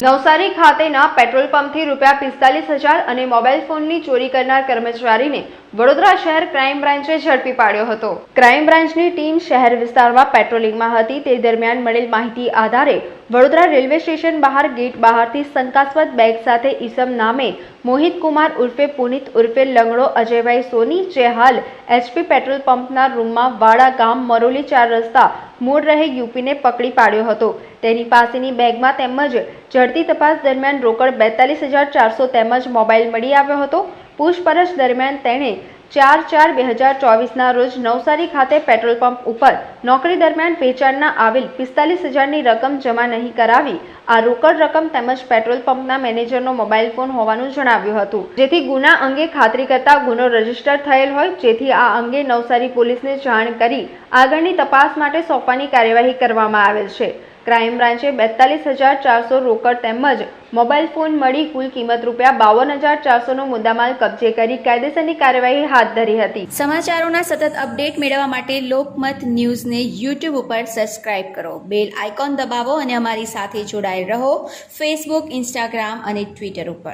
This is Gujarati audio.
નવસારી ખાતેના પેટ્રોલ પંપથી રૂપિયા પિસ્તાલીસ હજાર અને મોબાઈલ ફોનની ચોરી કરનાર કર્મચારીને વડોદરા શહેર ક્રાઇમ બ્રાન્ચે ઝડપી પાડ્યો હતો. ક્રાઇમ બ્રાન્ચની ટીમ શહેર વિસ્તારમાં પેટ્રોલિંગમાં હતી. તે દરમિયાન મળેલ માહિતી આધારે વડોદરા રેલવે સ્ટેશન બહાર ગેટ બહારથી શંકાસ્પદ બેગ સાથે ઈસમ નામે મોહિત કુમાર ઉર્ફે પુનિત ઉર્ફે લંગડો અજયભાઈ સોની, જે હાલ એચપી પેટ્રોલ પંપના રૂમમાં વાડા ગામ મરોલી ચાર રસ્તા મૂળ રહે યુપીને પકડી પાડ્યો હતો. તેની પાસેની બેગમાં તેમજ ઝડપી તપાસ દરમિયાન રોકડ બેતાલીસ હજાર ચારસો તેમજ મોબાઈલ મળી આવ્યો હતો. પૂછપરછ દરમિયાન તેણે ચાર ચાર બે હજાર ચોવીસના રોજ નવસારી ખાતે પેટ્રોલ પંપ ઉપર નોકરી દરમિયાન વેચાણના આવેલ પિસ્તાલીસ હજારની રકમ જમા નહીં કરાવી, આ રોકડ રકમ તેમજ પેટ્રોલ પંપના મેનેજરનો મોબાઈલ ફોન હોવાનું જણાવ્યું હતું. જેથી ગુના અંગે ખાતરી કરતા ગુનો રજિસ્ટર થયેલ હોય, જેથી આ અંગે નવસારી પોલીસને જાણ કરી આગળની તપાસ માટે સોંપવાની કાર્યવાહી કરવામાં આવેલ છે. ક્રાઇમ બ્રાન્ચે બેતાલીસ હજાર ચારસો રોકડ તેમજ મોબાઈલ ફોન મળી કુલ કિંમત રૂપિયા બાવન હજાર ચારસોનો મુદ્દામાલ કબજે કરી કાયદેસરની કાર્યવાહી હાથ ધરી હતી. સમાચારોના સતત અપડેટ મેળવવા માટે લોકમત ન્યૂઝને યુટ્યુબ ઉપર સબસ્ક્રાઇબ કરો. બેલ આઇકોન દબાવો અને અમારી સાથે જોડાયેલ રહો ફેસબુક, ઇન્સ્ટાગ્રામ અને ટ્વિટર ઉપર.